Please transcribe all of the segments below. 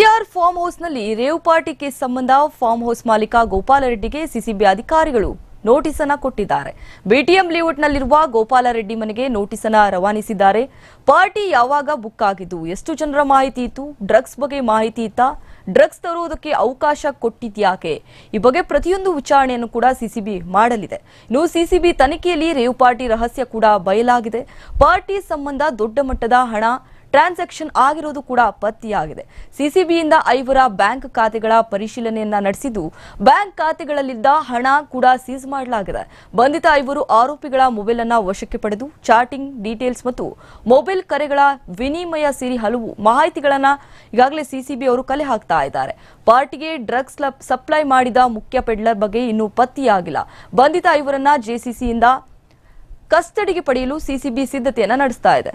K R farm ಹೌಸ್ನಲ್ಲಿ rave party case ಸಂಬಂಧ farm house ಮಾಲೀಕ ಗೋಪಾಲರೆಡ್ಡಿಗೆ ಸಿಸಿಬಿ ಅಧಿಕಾರಿಗಳು ನೋಟಿಸ್ ಅನ್ನ ಕೊಟ್ಟಿದ್ದಾರೆ. ಬಿಟಿಎಂ ಲೇಔಟ್ನಲ್ಲಿರುವ ಗೋಪಾಲರೆಡ್ಡಿ ಮನೆಗೆ ನೋಟಿಸ್ ಅನ್ನ ರವಾನಿಸಿದ್ದಾರೆ. ಪಾರ್ಟಿ ಯಾವಾಗ ಬುಕ್ ಆಗಿದ್ದು, ಎಷ್ಟು ಜನರ ಮಾಹಿತಿ ಇತ್ತು, ಡ್ರಗ್ಸ್ ಬಗ್ಗೆ ಮಾಹಿತಿ ಇತ್ತಾ, ಡ್ರಗ್ಸ್ ತರುವುದಕ್ಕೆ ಅವಕಾಶ ಕೊಟ್ಟಿದ್ಯಾಕೆ? ಈ ಬಗ್ಗೆ ಪ್ರತಿಯೊಂದು ವಿಚಾರಣೆಯನ್ನು ಕೂಡ ಸಿಸಿಬಿ ಮಾಡಲಿದೆ. ಇನ್ನು ಸಿಸಿಬಿ ತನಿಖೆಯಲ್ಲಿ ರೇವ್ ಪಾರ್ಟಿ ರಹಸ್ಯ ಕೂಡ ಬಯಲಾಗಿದೆ. ಪಾರ್ಟಿ ಸಂಬಂಧ ದೊಡ್ಡ ಮಟ್ಟದ ಹಣ ಟ್ರಾನ್ಸಾಕ್ಷನ್ ಆಗಿರೋದು ಕೂಡ ಪತ್ತೆಯಾಗಿದೆ. ಸಿಸಿಬಿಯಿಂದ ಐವರ ಬ್ಯಾಂಕ್ ಖಾತೆಗಳ ಪರಿಶೀಲನೆಯನ್ನ ನಡೆಸಿದ್ದು, ಬ್ಯಾಂಕ್ ಖಾತೆಗಳಲ್ಲಿದ್ದ ಹಣ ಕೂಡ ಸೀಸ್ ಮಾಡಲಾಗಿದೆ. ಬಂಧಿತ ಐವರು ಆರೋಪಿಗಳ ಮೊಬೈಲ್ ಅನ್ನ ವಶಕ್ಕೆ ಪಡೆದು ಚಾಟಿಂಗ್ ಡೀಟೇಲ್ಸ್ ಮತ್ತು ಮೊಬೈಲ್ ಕರೆಗಳ ವಿನಿಮಯ ಸೇರಿ ಹಲವು ಮಾಹಿತಿಗಳನ್ನ ಈಗಾಗಲೇ ಸಿಸಿಬಿ ಅವರು ಕಲೆ ಹಾಕ್ತಾ ಇದ್ದಾರೆ. ಪಾರ್ಟಿಗೆ ಡ್ರಗ್ಸ್ ಸಪ್ಲೈ ಮಾಡಿದ ಮುಖ್ಯ ಪೆಡ್ಲರ್ ಬಗ್ಗೆ ಇನ್ನೂ ಪತ್ತೆಯಾಗಿಲ್ಲ. ಬಂಧಿತ ಐವರನ್ನ ಜೆಸಿಸಿಯಿಂದ ಕಸ್ಟಡಿಗೆ ಪಡೆಯಲು ಸಿಸಿಬಿ ಸಿದ್ಧತೆಯನ್ನು ನಡೆಸ್ತಾ ಇದೆ.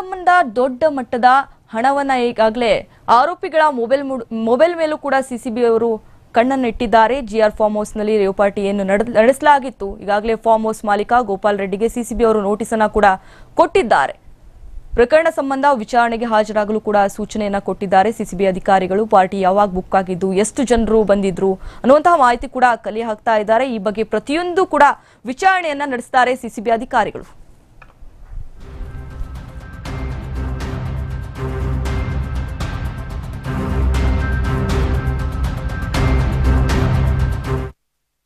ಸಂಬಂಧ ದೊಡ್ಡ ಮಟ್ಟದ ಹಣವನ್ನ ಈಗಾಗಲೇ ಆರೋಪಿಗಳ ಮೊಬೈಲ್ ಮೊಬೈಲ್ ಮೇಲೂ ಕೂಡ ಸಿಸಿಬಿ ಅವರು ಕಣ್ಣನ್ನಿಟ್ಟಿದ್ದಾರೆ. ಜಿಆರ್ ಫಾರ್ಮ್ ಹೌಸ್ನಲ್ಲಿ ರೇವ್ ಪಾರ್ಟಿಯನ್ನು ನಡೆಸಲಾಗಿತ್ತು. ಈಗಾಗಲೇ ಫಾರ್ಮ್ ಹೌಸ್ ಮಾಲೀಕ ಗೋಪಾಲ್ ರೆಡ್ಡಿಗೆ ಸಿಸಿಬಿ ಅವರು ನೋಟಿಸ್ ಅನ್ನ ಕೂಡ ಕೊಟ್ಟಿದ್ದಾರೆ. ಪ್ರಕರಣ ಸಂಬಂಧ ವಿಚಾರಣೆಗೆ ಹಾಜರಾಗಲು ಕೂಡ ಸೂಚನೆಯನ್ನ ಕೊಟ್ಟಿದ್ದಾರೆ. ಸಿಸಿಬಿ ಅಧಿಕಾರಿಗಳು ಪಾರ್ಟಿ ಯಾವಾಗ ಬುಕ್ ಆಗಿದ್ದು, ಎಷ್ಟು ಜನರು ಬಂದಿದ್ರು ಅನ್ನುವಂತಹ ಮಾಹಿತಿ ಕೂಡ ಕಲೆ ಹಾಕ್ತಾ ಇದ್ದಾರೆ. ಈ ಬಗ್ಗೆ ಪ್ರತಿಯೊಂದು ಕೂಡ ವಿಚಾರಣೆಯನ್ನ ನಡೆಸ್ತಾರೆ ಸಿಸಿಬಿ ಅಧಿಕಾರಿಗಳು.